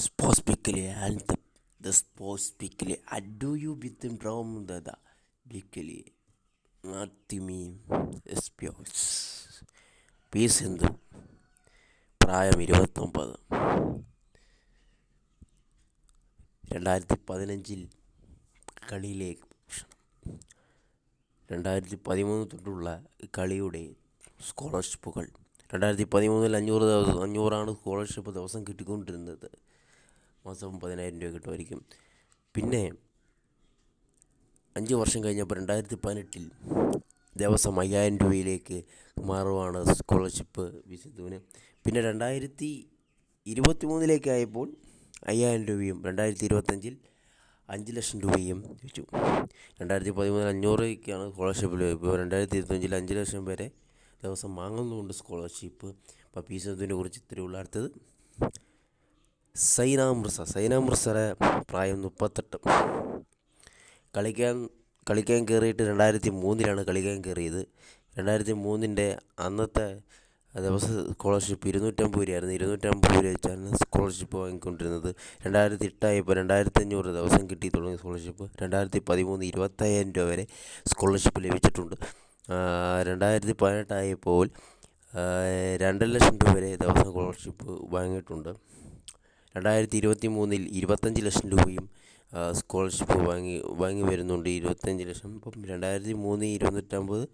Weekly and the, the Weekly. I do you with them from the, the Weekly. Not. Sports. P Sindhu പ്രായം ഇരുപത്തൊമ്പത് രണ്ടായിരത്തി പതിനഞ്ചിൽ കളിയിലേക്ക്. രണ്ടായിരത്തി പതിമൂന്ന് തൊട്ടുള്ള കളിയുടെ സ്കോളർഷിപ്പുകൾ രണ്ടായിരത്തി പതിമൂന്നിൽ അഞ്ഞൂറ് ദിവസം അഞ്ഞൂറാണ് സ്കോളർഷിപ്പ് ദിവസം കിട്ടിക്കൊണ്ടിരുന്നത് മാസം മുപ്പതിനായിരം രൂപ കിട്ടുമായിരിക്കും. പിന്നെ അഞ്ച് വർഷം കഴിഞ്ഞപ്പോൾ രണ്ടായിരത്തി പതിനെട്ടിൽ ദിവസം അയ്യായിരം രൂപയിലേക്ക് മാറുവാണ് സ്കോളർഷിപ്പ് വിസിദ്ധുവിന് പിന്നെ രണ്ടായിരത്തി ഇരുപത്തി മൂന്നിലേക്കായപ്പോൾ അയ്യായിരം രൂപയും രണ്ടായിരത്തി ഇരുപത്തഞ്ചിൽ അഞ്ച് ലക്ഷം രൂപയും വെച്ചു രണ്ടായിരത്തി പതിമൂന്നിൽ അഞ്ഞൂറൊക്കെയാണ് സ്കോളർഷിപ്പ് ലഭിക്കുക രണ്ടായിരത്തി ഇരുപത്തഞ്ചിൽ അഞ്ച് ലക്ഷം വരെ ദിവസം വാങ്ങുന്നുണ്ട് സ്കോളർഷിപ്പ്. അപ്പോൾ പി സിന്ധുവിനെ കുറിച്ച് ഇത്രയുള്ള അടുത്തത് സൈന മിർസ സൈന മിർസയുടെ പ്രായം മുപ്പത്തെട്ട്. കളിക്കാൻ കളിക്കാൻ കയറിയിട്ട് രണ്ടായിരത്തി മൂന്നിലാണ് കളിക്കാൻ കയറിയത്. രണ്ടായിരത്തി മൂന്നിന്റെ അന്നത്തെ ദിവസ സ്കോളർഷിപ്പ് ഇരുന്നൂറ്റമ്പത് രൂപയായിരുന്നു. ഇരുന്നൂറ്റമ്പത് രൂപ വെച്ചാണ് സ്കോളർഷിപ്പ് വാങ്ങിക്കൊണ്ടിരുന്നത്. രണ്ടായിരത്തി എട്ടായപ്പോൾ രണ്ടായിരത്തി അഞ്ഞൂറ് ദിവസം കിട്ടി തുടങ്ങിയ സ്കോളർഷിപ്പ്. രണ്ടായിരത്തി പതിമൂന്ന് ഇരുപത്തയ്യായിരം രൂപ വരെ സ്കോളർഷിപ്പ് ലഭിച്ചിട്ടുണ്ട്. രണ്ടായിരത്തി പതിനെട്ടായപ്പോൾ രണ്ട് ലക്ഷം രൂപ വരെ ദിവസം സ്കോളർഷിപ്പ് വാങ്ങിയിട്ടുണ്ട്. രണ്ടായിരത്തി ഇരുപത്തി മൂന്നിൽ ഇരുപത്തഞ്ച് ലക്ഷം രൂപയും സ്കോളർഷിപ്പ് വാങ്ങി വാങ്ങി വരുന്നുണ്ട്. ഇരുപത്തഞ്ച് ലക്ഷം. ഇപ്പം രണ്ടായിരത്തി മൂന്ന് ഇരുന്നൂറ്റമ്പത്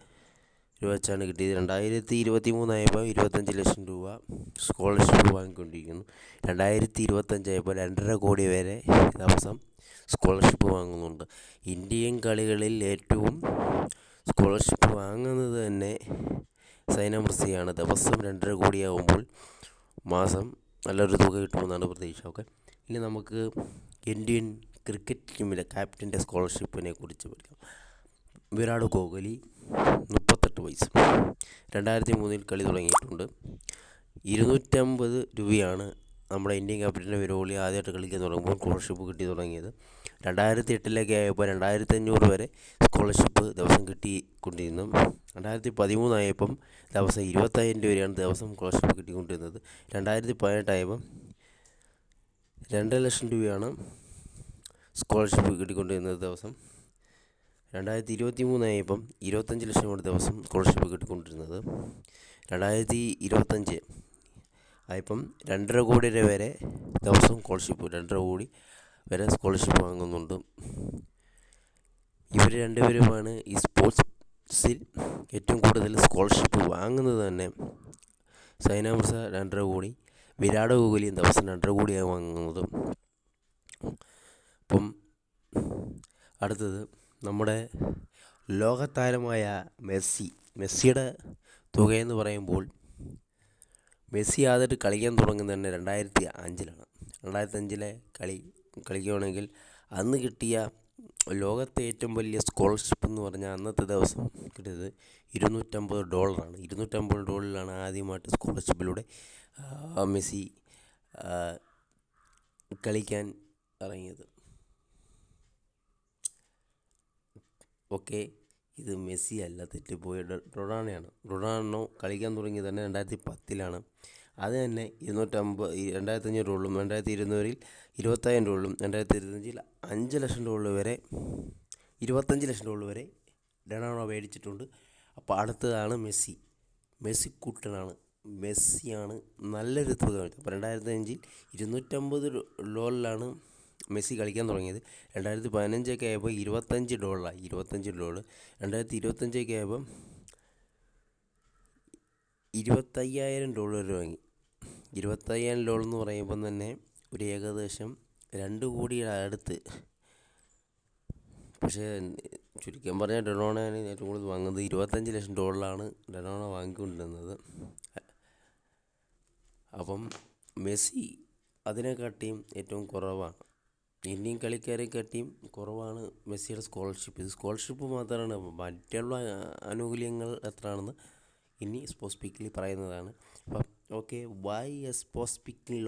രൂപ വെച്ചാണ് കിട്ടിയത്. രണ്ടായിരത്തി ഇരുപത്തി മൂന്നായപ്പോൾ ഇരുപത്തഞ്ച് ലക്ഷം രൂപ സ്കോളർഷിപ്പ് വാങ്ങിക്കൊണ്ടിരിക്കുന്നു. രണ്ടായിരത്തി ഇരുപത്തഞ്ചായപ്പോൾ രണ്ടര കോടി വരെ ദിവസം സ്കോളർഷിപ്പ് വാങ്ങുന്നുണ്ട്. ഇന്ത്യൻ കളികളിൽ ഏറ്റവും സ്കോളർഷിപ്പ് വാങ്ങുന്നത് തന്നെ സൈന മിർസയാണ് ദിവസം രണ്ടര കോടിയാകുമ്പോൾ മാസം നല്ലൊരു തുക കിട്ടുമെന്നാണ് പ്രതീക്ഷ. ഓക്കെ. ഇനി നമുക്ക് ഇന്ത്യൻ ക്രിക്കറ്റ് ടീമിലെ ക്യാപ്റ്റന്റെ സ്കോളർഷിപ്പിനെ കുറിച്ച് പഠിക്കാം. വിരാട് കോഹ്ലി മുപ്പത്തെട്ട് വയസ്സ്. രണ്ടായിരത്തി മൂന്നിൽ കളി തുടങ്ങിയിട്ടുണ്ട്. ഇരുന്നൂറ്റമ്പത് രൂപയാണ് നമ്മുടെ ഇന്ത്യൻ ക്യാപ്റ്റന്റെ വിരാട് കോഹ്ലി ആദ്യമായിട്ട് കളിക്കാൻ തുടങ്ങുമ്പോൾ സ്കോളർഷിപ്പ് കിട്ടി തുടങ്ങിയത്. രണ്ടായിരത്തി എട്ടിലേക്ക് ആയപ്പോൾ രണ്ടായിരത്തി അഞ്ഞൂറ് വരെ സ്കോളർഷിപ്പ് ദിവസം കിട്ടിക്കൊണ്ടിരുന്നു. രണ്ടായിരത്തി പതിമൂന്നായപ്പം ദിവസം ഇരുപത്തയ്യായിരം രൂപയാണ് ദിവസം സ്കോളർഷിപ്പ് കിട്ടിക്കൊണ്ടിരുന്നത്. രണ്ടായിരത്തി പതിനെട്ടായപ്പം രണ്ട് ലക്ഷം രൂപയാണ് സ്കോളർഷിപ്പ് കിട്ടിക്കൊണ്ടിരുന്നത് ദിവസം. രണ്ടായിരത്തി ഇരുപത്തി മൂന്നായപ്പം ഇരുപത്തഞ്ച് ലക്ഷമാണ് ദിവസം സ്കോളർഷിപ്പ് കിട്ടിക്കൊണ്ടിരുന്നത്. രണ്ടായിരത്തി ഇരുപത്തഞ്ച് ആയപ്പം രണ്ടര കോടി രൂപ വരെ ദിവസം സ്കോളർഷിപ്പ് രണ്ടര കോടി വരെ സ്കോളർഷിപ്പ് വാങ്ങുന്നുണ്ട്. ഇവർ രണ്ടുപേരുമാണ് ഈ സ്പോർട്സിൽ ഏറ്റവും കൂടുതൽ സ്കോളർഷിപ്പ് വാങ്ങുന്നത് തന്നെ സൈന മിർസ രണ്ടര കോടി വിരാട് കോഹ്ലിയും ദിവസം രണ്ടര കോടിയാണ് വാങ്ങുന്നത്. അപ്പം അടുത്തത് നമ്മുടെ ലോകതാരമായ മെസ്സി. മെസ്സിയുടെ തുകയെന്ന് പറയുമ്പോൾ മെസ്സി ആദ്യമായിട്ട് കളിക്കാൻ തുടങ്ങുന്നത് തന്നെ രണ്ടായിരത്തി അഞ്ചിലാണ്. രണ്ടായിരത്തി അഞ്ചിലെ കളി കളിക്കുകയാണെങ്കിൽ അന്ന് കിട്ടിയ ലോകത്തെ ഏറ്റവും വലിയ സ്കോളർഷിപ്പ് എന്ന് പറഞ്ഞാൽ അന്നത്തെ ദിവസം കിട്ടിയത് ഇരുന്നൂറ്റമ്പത് ഡോളറാണ്. ഇരുന്നൂറ്റമ്പത് ഡോളറിലാണ് ആദ്യമായിട്ട് സ്കോളർഷിപ്പിലൂടെ മെസ്സി കളിക്കാൻ ഇറങ്ങിയത്. ഓക്കെ ഇത് മെസ്സി അല്ല തെറ്റിപ്പോയ റൊണാൾഡോയാണ് റൊണാൾഡോ കളിക്കാൻ തുടങ്ങിയത് തന്നെ രണ്ടായിരത്തി പത്തിലാണ്. അത് തന്നെ ഇരുന്നൂറ്റമ്പത് രണ്ടായിരത്തി അഞ്ഞൂറ് ഡോളറും രണ്ടായിരത്തി ഇരുന്നൂറിൽ രൂപ ഉള്ളും രണ്ടായിരത്തി ഇരുപത്തഞ്ചിൽ അഞ്ച് ലക്ഷം രൂപ ഉള്ള വരെ ഇരുപത്തഞ്ച് ലക്ഷം രൂപ ഉള്ള വരെ റൊണാൾഡോ മേടിച്ചിട്ടുണ്ട്. അപ്പോൾ അടുത്തതാണ് മെസ്സി. മെസ്സി കൂട്ടനാണ്. മെസ്സിയാണ് നല്ലൊരു തുക അപ്പോൾ രണ്ടായിരത്തി അഞ്ചിൽ ഇരുന്നൂറ്റമ്പത് ഡോളറിലാണ് മെസ്സി കളിക്കാൻ തുടങ്ങിയത്. രണ്ടായിരത്തി പതിനഞ്ചൊക്കെ ആയപ്പോൾ ഇരുപത്തഞ്ച് ഡോളറായി. ഇരുപത്തഞ്ച് ഡോളർ രണ്ടായിരത്തി ഇരുപത്തഞ്ചൊക്കെ ആയപ്പോൾ ഇരുപത്തയ്യായിരം ഡോളർ വാങ്ങി. ഇരുപത്തയ്യായിരം ലോൺ എന്ന് പറയുമ്പം തന്നെ ഒരു ഏകദേശം രണ്ട് കോടിയുടെ അടുത്ത്. പക്ഷേ ചുരുക്കം പറഞ്ഞാൽ ഡെനോണയാണ് ഏറ്റവും കൂടുതൽ വാങ്ങുന്നത്. ഇരുപത്തഞ്ച് ലക്ഷം ഡോളറാണ് ഡെനോണ വാങ്ങിക്കൊണ്ടിരുന്നത്. അപ്പം മെസ്സി അതിനെക്കാട്ടിയും ഏറ്റവും കുറവാണ്. ഇന്ത്യൻ കളിക്കാരെക്കാട്ടിയും കുറവാണ് മെസ്സിയുടെ സ്കോളർഷിപ്പ്. ഇത് സ്കോളർഷിപ്പ് മാത്രമാണ്. മറ്റുള്ള ആനുകൂല്യങ്ങൾ എത്രയാണെന്ന് ഇനി സ്പോസ്പിക്കലി പറയുന്നതാണ്. അപ്പം ഓക്കെ വൈ എ സ്പോർട്സ് പീക്കിൽ